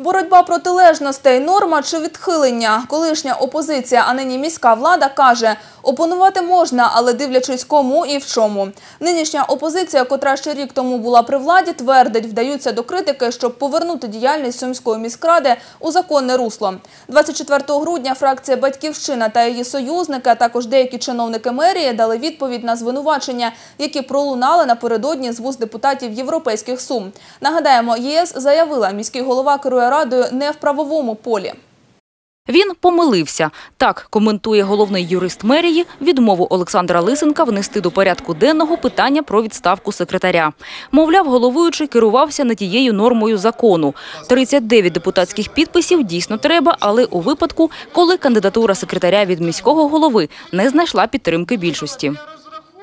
Боротьба протилежностей – норма чи відхилення? Колишня опозиція, а нині міська влада каже, опонувати можна, але дивлячись кому і в чому. Нинішня опозиція, котра ще рік тому була при владі, твердить, вдаються до критики, щоб повернути діяльність Сумської міськради у законне русло. 24 грудня фракція «Батьківщина» та її союзники, а також деякі чиновники мерії дали відповідь на звинувачення, які пролунали напередодні з вуст депутатів європейських сум. Нагадаємо, ЄС заявила, міський голова керує радою не в правовому полі. Він помилився. Так коментує головний юрист мерії відмову Олександра Лисенка внести до порядку денного питання про відставку секретаря. Мовляв, головуючий керувався не тією нормою закону. 39 депутатських підписів дійсно треба, але у випадку, коли кандидатура секретаря від міського голови не знайшла підтримки більшості.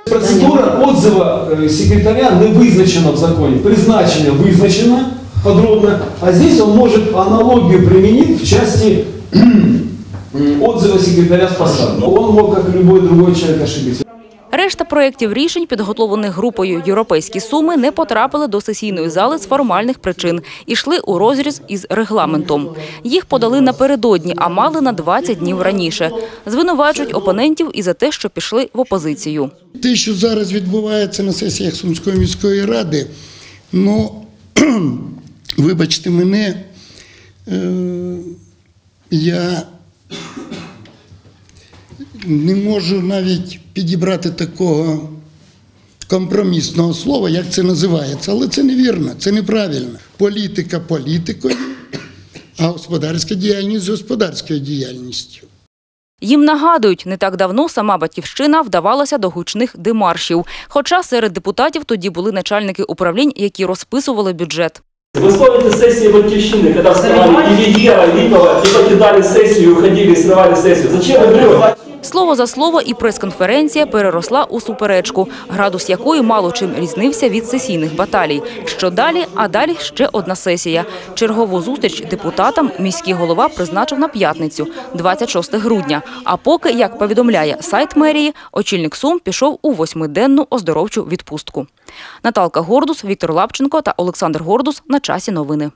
Процедура отзыва э, секретаря не визначена в законе. Призначение визначено подробно, а здесь он может аналогию применить в части отзыва секретаря с посадки. Он мог, как любой другой человек, ошибиться. Решта проєктів рішень, підготовлених групою «Європейські суми», не потрапили до сесійної зали з формальних причин і йшли у розріз із регламентом. Їх подали напередодні, а мали на 20 днів раніше. Звинувачують опонентів і за те, що пішли в опозицію. Те, що зараз відбувається на сесіях Сумської міської ради, ну, вибачте мене, е, я не можу навіть підібрати такого компромісного слова, як це називається, але це невірно, це неправильно. Політика політикою, а господарська діяльність господарською діяльністю. Їм нагадують, не так давно сама «Батьківщина» вдавалася до гучних демаршів. Хоча серед депутатів тоді були начальники управлінь, які розписували бюджет. Вы вспомните сессии Батьковщины, когда вставали и Вегера, Липова, и покидали сессию, и уходили, и срывали сессию. Зачем вы врете? Слово за слово і прес-конференція переросла у суперечку, градус якої мало чим різнився від сесійних баталій. Що далі? А далі ще одна сесія. Чергову зустріч депутатам міський голова призначив на п'ятницю, 26 грудня. А поки, як повідомляє сайт мерії, очільник Сум пішов у восьмиденну оздоровчу відпустку. Наталка Гордус, Віктор Лапченко та Олександр Гордус на часі новини.